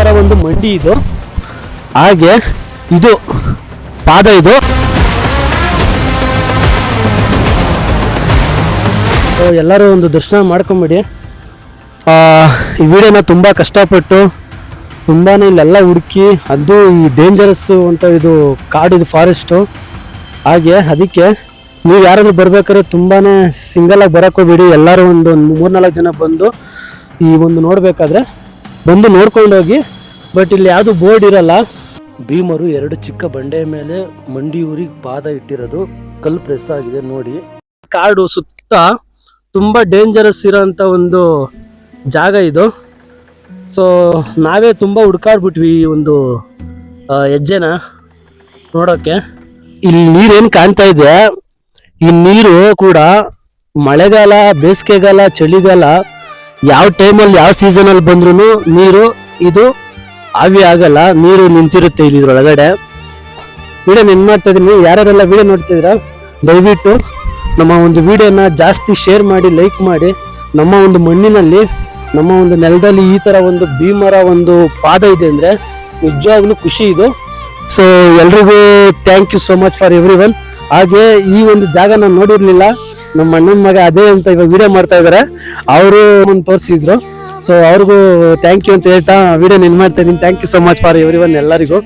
ಮರ ಒಂದು ಮಂಡಿ ಇದು. ಹಾಗೆ ಇದು ಪಾದ ಇದು. ಸೊ ಎಲ್ಲರೂ ಒಂದು ದರ್ಶನ ಮಾಡ್ಕೊಂಬಿಡಿ. ಈ ವಿಡಿಯೋನ ತುಂಬ ಕಷ್ಟಪಟ್ಟು ತುಂಬಾ ಇಲ್ಲೆಲ್ಲ ಹುಡುಕಿ, ಅದು ಈ ಡೇಂಜರಸ್ಸು ಅಂತ ಇದು ಕಾಡಿದು ಫಾರೆಸ್ಟು ಹಾಗೆ ಅದಕ್ಕೆ ನೀವು ಯಾರಾದರೂ ಬರ್ಬೇಕಾದ್ರೆ ತುಂಬಾ ಸಿಂಗಲಾಗಿ ಬರೋಕ್ಕೋಗ್ಬೇಡಿ ಎಲ್ಲರೂ ಒಂದು ಒಂದು ಮೂರ್ನಾಲ್ಕು ಜನ ಬಂದು ಈ ಒಂದು ನೋಡಬೇಕಾದ್ರೆ ಬಂದು ನೋಡ್ಕೊಂಡೋಗಿ ಬಟ್ ಇಲ್ಲಿ ಯಾವುದು ಬೋರ್ಡ್ ಇರಲ್ಲ. ಭೀಮರು ಎರಡು ಚಿಕ್ಕ ಬಂಡೆಯ ಮೇಲೆ ಮಂಡಿ ಊರಿಗೆ ಪಾದ ಇಟ್ಟಿರೋದು ಕಲ್ಲು ಪ್ರೆಸ್ ಆಗಿದೆ ನೋಡಿ. ಕಾಡು ಸುತ್ತ ತುಂಬಾ ಡೇಂಜರಸ್ ಇರೋಂಥ ಒಂದು ಜಾಗ ಇದು. ಸೊ ನಾವೇ ತುಂಬ ಹುಡ್ಕಾಡ್ಬಿಟ್ವಿ ಈ ಒಂದು ಹೆಜ್ಜೆನ ನೋಡೋಕ್ಕೆ ಇಲ್ಲಿ ನೀರೇನು ಕಾಣ್ತಾ ಇದೆ? ಈ ನೀರು ಕೂಡ ಮಳೆಗಾಲ, ಬೇಸಿಗೆಗಾಲ, ಚಳಿಗಾಲ ಯಾವ ಟೈಮಲ್ಲಿ ಯಾವ ಸೀಸನಲ್ಲಿ ಬಂದ್ರೂ ನೀರು, ಇದು ಆವಿ ಆಗಲ್ಲ, ನೀರು ನಿಂತಿರುತ್ತೆ ಇಲ್ಲಿ ಇದ್ರೊಳಗಡೆ ವಿಡಿಯೋ ನೆನ್ ಮಾಡ್ತಾ ಇದೀನಿ ಯಾರ್ಯಾರೆಲ್ಲ ವಿಡಿಯೋ ನೋಡ್ತಿದ್ದೀರಾ, ದಯವಿಟ್ಟು ನಮ್ಮ ಒಂದು ವಿಡಿಯೋನ ಜಾಸ್ತಿ ಶೇರ್ ಮಾಡಿ, ಲೈಕ್ ಮಾಡಿ. ನಮ್ಮ ಒಂದು ಮಣ್ಣಿನಲ್ಲಿ, ನಮ್ಮ ಒಂದು ನೆಲದಲ್ಲಿ ಈ ಥರ ಒಂದು ಭೀಮರ ಒಂದು ಪಾದ ಇದೆ ಅಂದರೆ ನಿಜವಾಗ್ಲೂ ಖುಷಿ ಇದು. ಸೊ ಎಲ್ರಿಗೂ thank you so much for every ಹಾಗೆ ಈ ಒಂದು ಜಾಗ ನಾನು ನೋಡಿರ್ಲಿಲ್ಲ. ನಮ್ಮ ಅಣ್ಣನ ಮಗ ಅಜಯ್ ಅಂತ ಇವಾಗ ವಿಡಿಯೋ ಮಾಡ್ತಾ ಇದ್ದಾರೆ ಅವರು ತೋರಿಸಿದ್ರು. ಸೊ ಅವ್ರಿಗೂ ಥ್ಯಾಂಕ್ ಯು ಅಂತ ಹೇಳ್ತಾ ವಿಡಿಯೋ ನೆನ್ ಮಾಡ್ತಾ ಇದ್ದೀನಿ. Thank you so much for everyone ಎಲ್ಲರಿಗೂ.